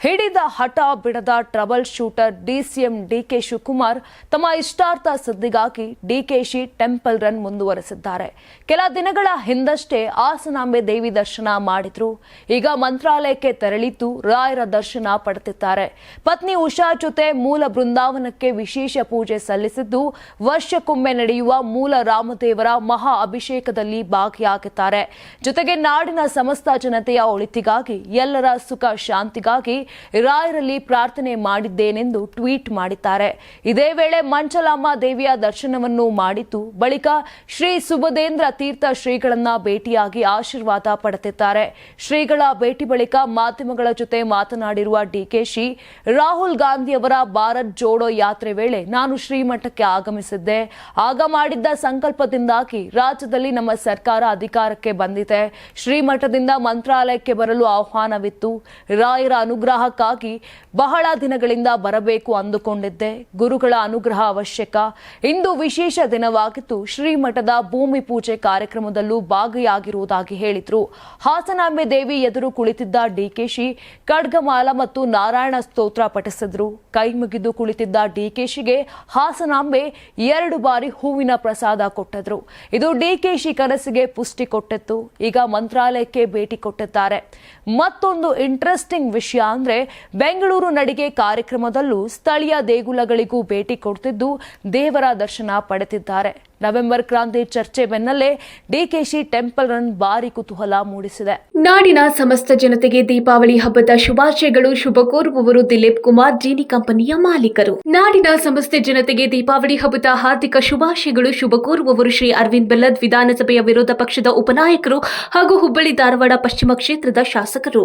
ಹಿಡಿದ ಹಠ ಬಿಡದ trouble shooter DCM DK Shivakumar ತಮ್ಮ ಇಷ್ಟಾರ್ಥ ಸುದ್ದಿಗಾಗಿ ಡಿಕೆಶಿ ಟೆಂಪಲ್ ರನ್ ಮುಂದುವರೆಸಿದ್ದಾರೆ. ಕೆಲ ದಿನಗಳ ಹಿಂದಷ್ಟೇ ಆಸನಾಂಬೆ ದೇವಿ ದರ್ಶನ ಮಾಡಿದ್ರು. ಈಗ ಮಂತ್ರಾಲಯಕ್ಕೆ ತೆರಳಿದ್ದು ರಾಯರ ದರ್ಶನ ಪಡೆದಿದ್ದಾರೆ. ಪತ್ನಿ ಉಷಾ ಜೊತೆ ಮೂಲ ಬೃಂದಾವನಕ್ಕೆ ವಿಶೇಷ ಪೂಜೆ ಸಲ್ಲಿಸಿದ್ದು, ವರ್ಷಕ್ಕೊಮ್ಮೆ ನಡೆಯುವ ಮೂಲ ರಾಮದೇವರ ಮಹಾ ಅಭಿಷೇಕದಲ್ಲಿ ಭಾಗಿಯಾಗಿದ್ದಾರೆ. ಜೊತೆಗೆ ನಾಡಿನ ಸಮಸ್ತ ಜನತೆಯ ಒಳಿತಿಗಾಗಿ, ಎಲ್ಲರ ಸುಖ ಶಾಂತಿಗಾಗಿ ರಾಯರಲ್ಲಿ ಪ್ರಾರ್ಥನೆ ಮಾಡಿದ್ದೇನೆಂದು ಟ್ವೀಟ್ ಮಾಡಿದ್ದಾರೆ. ಇದೇ ವೇಳೆ ಮಂಚಲಾಮ ದೇವಿಯ ದರ್ಶನವನ್ನು ಮಾಡಿತು ಬಳಿಕ ಶ್ರೀ ಸುಬದೇಂದ್ರ ತೀರ್ಥ ಶ್ರೀಗಳನ್ನ ಭೇಟಿಯಾಗಿ ಆಶೀರ್ವಾದ ಪಡೆದಿದ್ದಾರೆ. ಶ್ರೀಗಳ ಭೇಟಿ ಬಳಿಕ ಮಾಧ್ಯಮಗಳ ಜೊತೆ ಮಾತನಾಡಿರುವ ಡಿಕೆಶಿ ರಾಹುಲ್ ಗಾಂಧಿಯವರ ಭಾರತ್ ಜೋಡೋ ಯಾತ್ರೆ ವೇಳೆ ನಾನು ಶ್ರೀಮಠಕ್ಕೆ ಆಗಮಿಸಿದ್ದೆ. ಆಗ ಮಾಡಿದ್ದ ಸಂಕಲ್ಪದಿಂದಾಗಿ ರಾಜ್ಯದಲ್ಲಿ ನಮ್ಮ ಸರ್ಕಾರ ಅಧಿಕಾರಕ್ಕೆ ಬಂದಿದೆ. ಶ್ರೀಮಠದಿಂದ ಮಂತ್ರಾಲಯಕ್ಕೆ ಬರಲು ಆಹ್ವಾನವಿತ್ತು. ರಾಯರ ಅನುಗ್ರಹಕ್ಕಾಗಿ ಬಹಳ ದಿನಗಳಿಂದ ಬರಬೇಕು ಅಂದುಕೊಂಡಿದ್ದೆ. ಗುರುಗಳ ಅನುಗ್ರಹ ಅವಶ್ಯಕ. ಇಂದು ವಿಶೇಷ ದಿನವಾಗಿದ್ದು ಶ್ರೀಮಠದ ಭೂಮಿ ಪೂಜೆ ಕಾರ್ಯಕ್ರಮದಲ್ಲೂ ಭಾಗಿಯಾಗಿರುವುದಾಗಿ ಹೇಳಿದ್ರು. ಹಾಸನಾಂಬೆ ದೇವಿ ಎದುರು ಕುಳಿತಿದ್ದ ಡಿಕೆಶಿ ಖಡ್ಗಮಾಲ ಮತ್ತು ನಾರಾಯಣ ಸ್ತೋತ್ರ ಪಠಿಸಿದ್ರು. ಕೈ ಮುಗಿದು ಕುಳಿತಿದ್ದ ಡಿಕೆಶಿಗೆ ಹಾಸನಾಂಬೆ ಎರಡು ಬಾರಿ ಹೂವಿನ ಪ್ರಸಾದ ಕೊಟ್ಟದ್ರು. ಇದು ಡಿಕೆಶಿ ಕನಸಿಗೆ ಪುಷ್ಟಿ ಕೊಟ್ಟಿತ್ತು. ಈಗ ಮಂತ್ರಾಲಯಕ್ಕೆ ಭೇಟಿ ಕೊಟ್ಟಿದ್ದಾರೆ. ಮತ್ತೊಂದು ಇಂಟ್ರೆಸ್ಟಿಂಗ್ ವಿಷಯ ಅಂದ್ರೆ ಬೆಂಗಳೂರು ನಡಿಗೆ ಕಾರ್ಯಕ್ರಮದಲ್ಲೂ ಸ್ಥಳೀಯ ದೇಗುಲಗಳಿಗೂ ಭೇಟಿ ಕೊಡ್ತಿದ್ದು ದೇವರ ದರ್ಶನ ಪಡೆದಿದ್ದಾರೆ. ನವೆಂಬರ್ ಕ್ರಾಂತಿ ಚರ್ಚೆ ಬೆನ್ನಲ್ಲೇ ಡಿಕೆಶಿ ಟೆಂಪಲ್ ರನ್ ಭಾರಿ ಕುತೂಹಲ ಮೂಡಿಸಿದೆ. ನಾಡಿನ ಸಮಸ್ತ ಜನತೆಗೆ ದೀಪಾವಳಿ ಹಬ್ಬದ ಶುಭಾಶಯಗಳು. ಶುಭ ಕೋರುವವರು ದಿಲೀಪ್ ಕುಮಾರ್, ಜೀನಿ ಕಂಪನಿಯ ಮಾಲೀಕರು. ನಾಡಿನ ಸಮಸ್ತ ಜನತೆಗೆ ದೀಪಾವಳಿ ಹಬ್ಬದ ಹಾರ್ದಿಕ ಶುಭಾಶಯಗಳು. ಶುಭ ಕೋರುವವರು ಶ್ರೀ ಅರವಿಂದ್ ಬೆಲ್ಲದ್ ವಿಧಾನಸಭೆಯ ವಿರೋಧ ಪಕ್ಷದ ಉಪನಾಯಕರು ಹಾಗೂ ಹುಬ್ಬಳ್ಳಿ ಧಾರವಾಡ ಪಶ್ಚಿಮ ಕ್ಷೇತ್ರದ ಶಾಸಕರು.